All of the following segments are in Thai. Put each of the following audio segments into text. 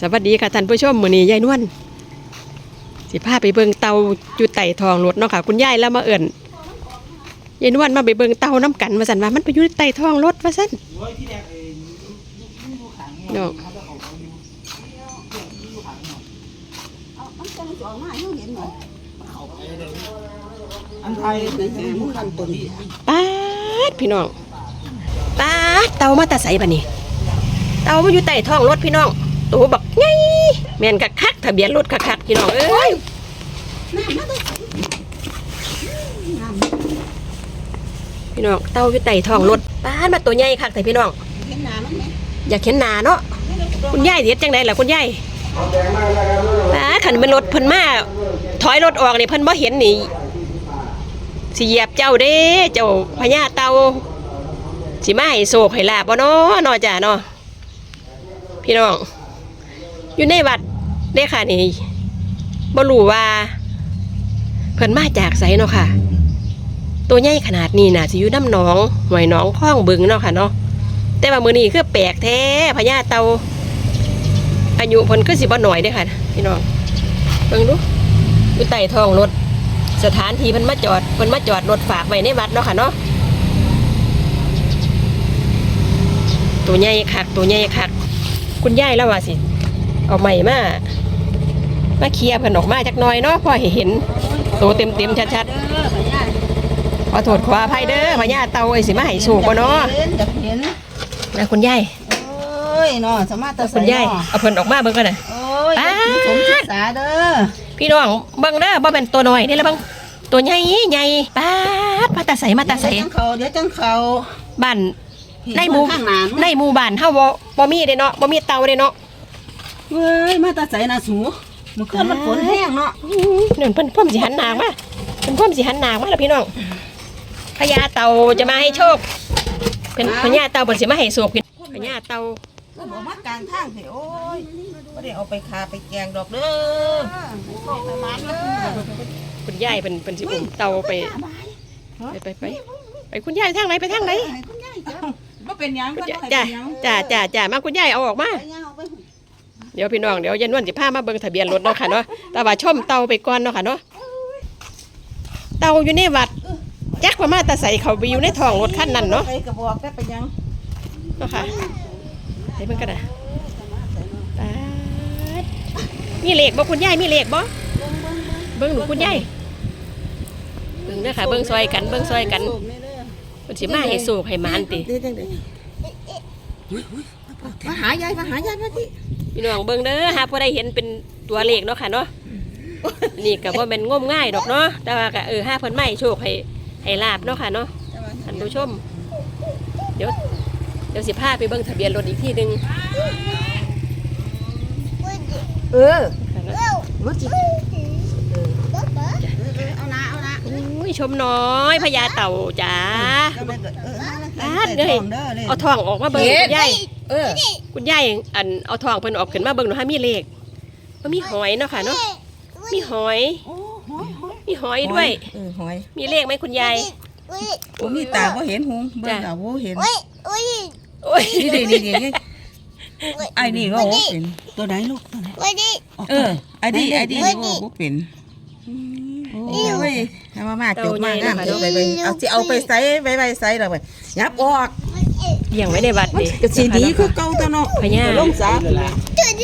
สวัสดีค่ะท่านผู้ชมมือนี้ยายนวลสิพาไปเบิงเตาอยู่ไต่ทองรถเนาะค่ะ คุณยายแล้วมาเอิ่นยายนวลมาไปเบิงเตาน้ำกันว่าซั่นว่ามันไปอยู่ไต่ทองรถว่าซั่นเนาะอันไทยมุขันตนปาดพี่น้องป๊าดเตามาตาใสบัดนี้เตามาอยู่ไต่ท้องรถพี่น้อง ตัวบักไงแม่นคักๆทะเบียนรถคักๆพี่น้องเอ้ยพี่น้องเตาอยู่ไต่ท้องรถป๊าดมาตัวใหญ่คักแต่พี่น้องเห็นหนามันไหมอยากเห็นหนาเนาะคุณยายเฮ็ดจังไดล่ะคุณยายป๊าดคันเป็นรถเพิ่นมาถอยรถออกนี่เพิ่นบ่เห็นนี่สิเหยียบเจ้าเด้เจ้าพญาเตาสิมาให้โศกให้ลาบบ่เนาะเนาะจ้ะเนาะพี่น้อง อยู่ในวัดเด้ค่ะนี่บ่รู้ว่า เพิ่นมาจากไสเนาะค่ะ ตัวใหญ่ขนาดนี้น่ะสิอยู่น้ำหนองหวยหนองคลองบึงเนาะค่ะเนาะแต่ว่ามื้อนี้คือแปลกแท้พญาเตาอายุเพิ่นคือสิบ่น้อยเด้ค่ะ พี่น้องเบิ่งดูอยู่ใต้ท้องรถ สถานที่เพิ่นมาจอดเพิ่นมาจอดรถฝากไว้ในวัดเนาะค่ะเนาะตัวใหญ่คักตัวใหญ่คักคุณยายแล้วว่าสิ เอาใหม่มามาเคลียร์เพิ่นออกมาจักหน่อยเนาะพอให้เห็นตัวเต็มๆชัดเด้อพญาๆขอโทษขออภัยเด้อพญาเตาไอ้สิมาให้โชคบ่เนาะเห็นอยากเห็นนะคุณยายโอ้ยเนาะสามารถตัดคุณยายเอาเพิ่นออกมาเบิ่งกันน่ะ โอ้ยป๊าดสมศึกษาเด้อพี่น้องเบิ่งเด้อบ่เป็นตัวน้อยนี่ละเบิ่งตัวใหญ่ใหญ่ป๊าดมาแตาใสมาแตาใสเดี๋ยวจังเขาเดี๋ยวจังเขาบ้านในหมู่ข้างหนานในหมู่บ้านเฮาบ่บ่มีเด้เนาะบ่มีเตาเด้เนาะ เว้ยมาตาใสนะสูเมื่อคืนมันฝนแห้งเนาะนั่นเพิ่นพ่อมสิหันหน้ามาเพิ่นพ่อมสิหันหน้ามาแล้วพี่น้องพญาเตาจะมาให้โชคเป็นพญาเตาเพิ่นสิมาให้โชคพี่พญาเตาก็บอกมากลางทางสิโอ้ยไม่ได้เอาไปคาไปแกงดอกเด้อเข้าไปมันเด้อคุณยายเป็นเป็นสิอุ้มเตาไปไปไปไปไปคุณยายทางไหนไปทางไหนให้คุณยายจ้ะบ่เป็นหยังคุณบ่ยายให้จ้าเป็นหยังจ้าจ้าจ้ามาคุณยายเอาออกมา ดี๋ยวพี่น้องเดี๋ยวเยายนวลสิพามาเบิ่งทะเบียนรถเนาะค่ะเนาะแต่ว่าชมเตาไปก่อนเนาะค่ะเนาะเตาอยู่ในวัดจักว่ามาตาใส่เขาไปอยู่ในท้องรถคันนั้นเนาะไปกระบอกได้ไปยังเนาะค่ะให้เบิ่งกันนะป๊าดมีเลขบ่คุณยายมีเลขบ่เบิ่งหนูคุณยายเบิ่งเด้อค่ะเบิ่งซอยกันเบิ่งซอยกันเพิ่นสิมาให้สูกให้หมานติมาหายายมาหายายมาที่ พี่น้องเบิ่งเด้อหาผู้ใดเห็นเป็นตัวเลขเนาะค่ะเนาะนี่ก็บ่แม่นงมง่ายดอกเนาะแต่ว่าก็เออหาเพิ่นมาให้โชคให้ให้ลาบเนาะค่ะเนาะท่านผู้ชม เดี๋ยวเดี๋ยวสิพาไปเบิ่งทะเบียนรถอีกทีหนึงเออค่ะเนาะรถจิเอานะเอานะอุ้ยชมน้อยพญาเต่าจ้าเออเลยเอาทองออกมาเบิ่งคุณยายเออ คุณยายอันเอาทองเพิ่นออกขึ้นมาเบิ่งหนูหามีเลขบ่มีหอยเนาะค่ะเนาะมีหอย โอ้หอยหอยมีหอยด้วย เออหอยมีเลขไหมคุณยาย โอ้มีตาบ่เห็นหูเบิ่งเอาบ่เห็น โอ้ยนี่ดินี่ดิไอ้นี่ว่าบ่เป็นตัวไหนลูกตัวไหนเออไอ้ดิไอ้ดิว่าบ่เป็นโอ้ยให้มามาจบมางามจบไปไปเอาสิเอาไปใส่ไว้ไว้ใส่แล้วไปยับออก เลี้ยงไว้ในวัดนี่ก็สิดีคือเก่าตัวเนาะพญาลงสา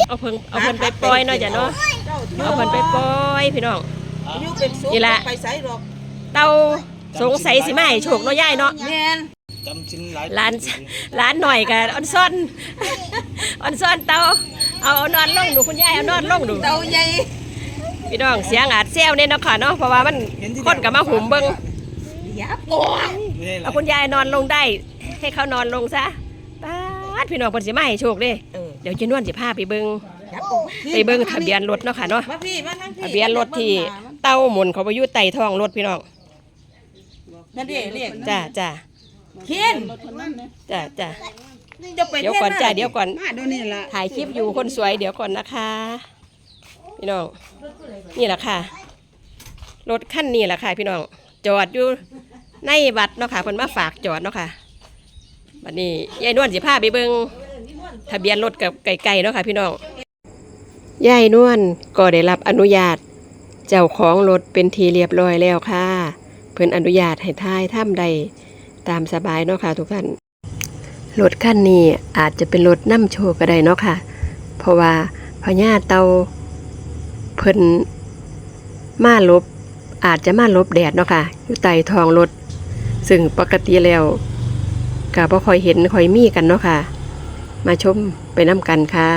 เอาเพิ่นเอาเพิ่นไปปล่อยเนาะจ้ะเนาะเอาเพิ่นไปปล่อยพี่น้องอยู่เป็นสุขนี่ล่ะไปใส่ดอกเตาสงสัยสิมาให้โชคเนาะยายเนาะแม่นจำชิ้นหลายร้านร้านหน่อยกับออนซ่อนออนซ่อนเตาเอาเอานอนลงดูคุณยายเอานอนลงดูเตาใหญ่พี่น้องเสียงอาจแซวเนี่ยเนาะค่ะเนาะเพราะว่ามันคนกับมาหุ่มเบิ่งยับออกไม่ได้หลาเอายคุณยายนอนลงได้ ให้เขานอนลงซะป๊าดพี่น้องเพิ่นสิมาให้โชคเด้เออ เดี๋ยวเจนวนสิพาไปเบิ่งยับออกไปเบิ่งทะเบียนรถเนาะค่ะเนาะ มาพี่มาทางพี่ทะเบียนรถที่เต้าหมุนเขาไปอยู่ใต้ท้องรถพี่น้องนั่นดิเรียกจ้าจ้าเขียนจ้าจ้าจะไปเดี๋ยวก่อนจ้าเดี๋ยวก่อนมาเดี๋ยวนี้ล่ะถ่ายคลิปอยู่คนสวยเดี๋ยวก่อนนะคะ พี่น้องนี่แหละค่ะรถคันนี้แหละค่ะ พี่น้องจอดอยู่ในวัดเนาะค่ะเพิ่นมาฝากจอดเนาะค่ะ บัดนี้ยายนวลสิพาไปเบิ่งทะเบียนรถกับไก่ๆเนาะค่ะ พี่น้องยายนวลก็ได้รับอนุญาต เจ้าของรถเป็นทีเรียบร้อยแล้วค่ะ เพิ่นอนุญาตให้ทายถ้ำใดตามสบายเนาะค่ะทุกท่านรถคันนี้อาจจะเป็นรถน้ำโชว์ก็ได้เนาะค่ะ เพราะว่าพญาเตาเพิ่นมาลบอาจจะมาลบแดดเนาะค่ะ อยู่ใต้ท้องรถ ซึ่งปกติแล้ว ก็บ่ค่อยเห็นค่อยมีกันเนาะค่ะ มาชมไปน้ำกันค่ะ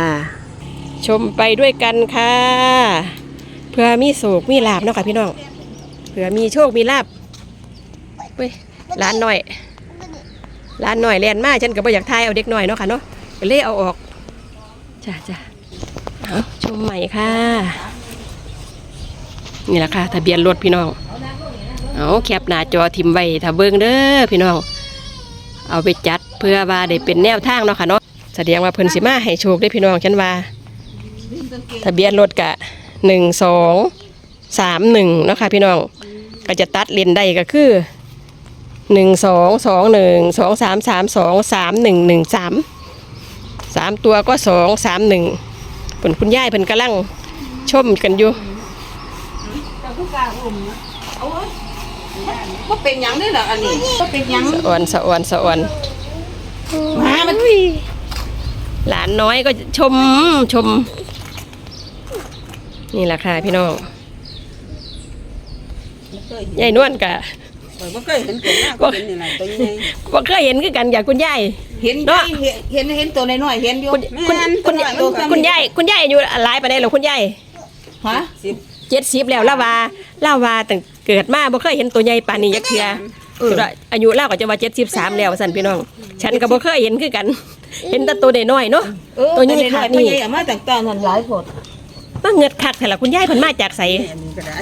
ชมไปด้วยกันค่ะ เพื่อมีโศกมีลาบเนาะค่ะพี่น้องเพื่อมีโชคมีลาบเว้ยร้านหน่อยร้านหน่อยแลนมาฉันก็บ่อยากทายเอาเด็กหน่อยเนาะค่ะเนาะเลยเอาออกจ้าจ้าเอาชมใหม่ค่ะ นี่แหละค่ะ ทะเบียนรถพี่น้อง เอาแคปหน้าจอทิมไว้ถ้าเบิ่งเด้อพี่น้อง เอาไปจัดเพื่อว่าได้เป็นแนวทางเนาะค่ะเนาะแสดงว่าเพิ่นสิมาให้โชคได้พี่น้องฉันว่า ทะเบียนรถกะหนึ่งสองสามหนึ่งเนาะค่ะพี่น้องก็จะตัดเลนได้ก็คือหนึ่งสองสองหนึ่งสองสามสามสองสามหนึ่งหนึ่งสามสามตัวก็สองสามหนึ่งผลคุณย่ายเพิ่นกำลังชมกันอยู่ บ่เป็นหยังเด้อล่ะอันนี้บ่เป็นหยังสะออนสะออนสะออนมามันอุ้ยหลานน้อยก็ชมชม นี่แหละค่ะพี่น้องยายนวลกะบ่เคยเห็นตัวหน้าก็เห็นนี่ล่ะตัวใหญ่บ่เคยเห็นคือกันอยากคุณยายเห็นเนาะเห็นเห็นเห็นตัวน้อยๆเห็นอยู่คุณคุณแม่นคุณตัวน้อยตัวซ้ำคุณยายคุณยายอายุหลายปานใดหรอคุณยายฮะสิบ เจ็ดสิบแล้วล่าว่าล่าว่าตั้งเกิดมาบ่เคยเห็นตัวใหญ่ปานนี้ยักเทื่อเออ อายุเล่าก็จะว่าเจ็ดสิบสามแล้วสั่นพี่น้อง ฉันก็บ่เคยเห็นคือกัน เห็นแต่ตัวน้อยๆเนาะ เออตัวนี้น้อยขาดตัวนี่ใหญ่เอามาตั้งแต่นั้นหลายโพดมาเงือดคักแต่ละคุณยายเพิ่นมาจากไสอันนี้ก็ได้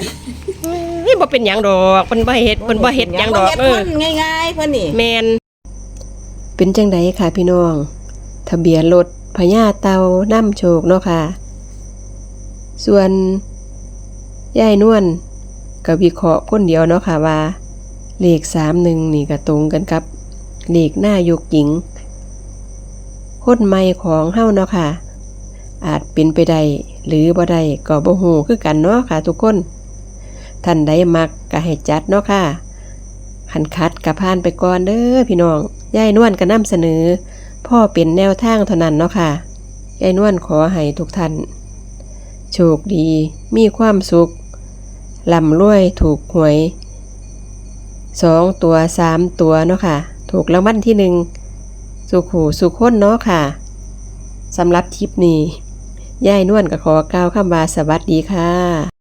นี่บ่เป็นหยังดอกเพิ่นบ่เฮ็ดเพิ่นบ่เฮ็ดหยังดอกเฮ็เออ พิ่นง่ายๆเพิ่นนี่ แมนเป็นจังไดค่ะพี่น้อง ทะเบียนรถพญาเตาน้ำโชคเนาะค่ะ ส่วน ยายนวลก็วิเคราะห์คนเดียวเนาะค่ะว่า เลขสามหนึ่งนี่ก็ตรงกันกับ เลขหน้ายกหญิงคนใหม่ของเฮาเนาะค่ะ อาจเป็นไปได้หรือบ่ได้ก็บ่ฮู้คือกันเนาะค่ะ ทุกคนท่านใดมักก็ให้จัดเนาะค่ะขันคัดกับพานไปก่อนเด้อพี่น้องยายนวลก็นำเสนอ พ่อเป็นแนวทางเท่านั้นเนาะค่ะยายนวลขอให้ทุกท่าน โชคดีมีความสุข ลำรวยถูกหวยสองตัวสามตัวเนาะค่ะ ถูกรางวัลที่หนึ่งสุขหูสุขคนเนาะค่ะสำหรับทริปนี้ยายนวลก็ขอกล่าวคำว่าสวัสดีค่ะ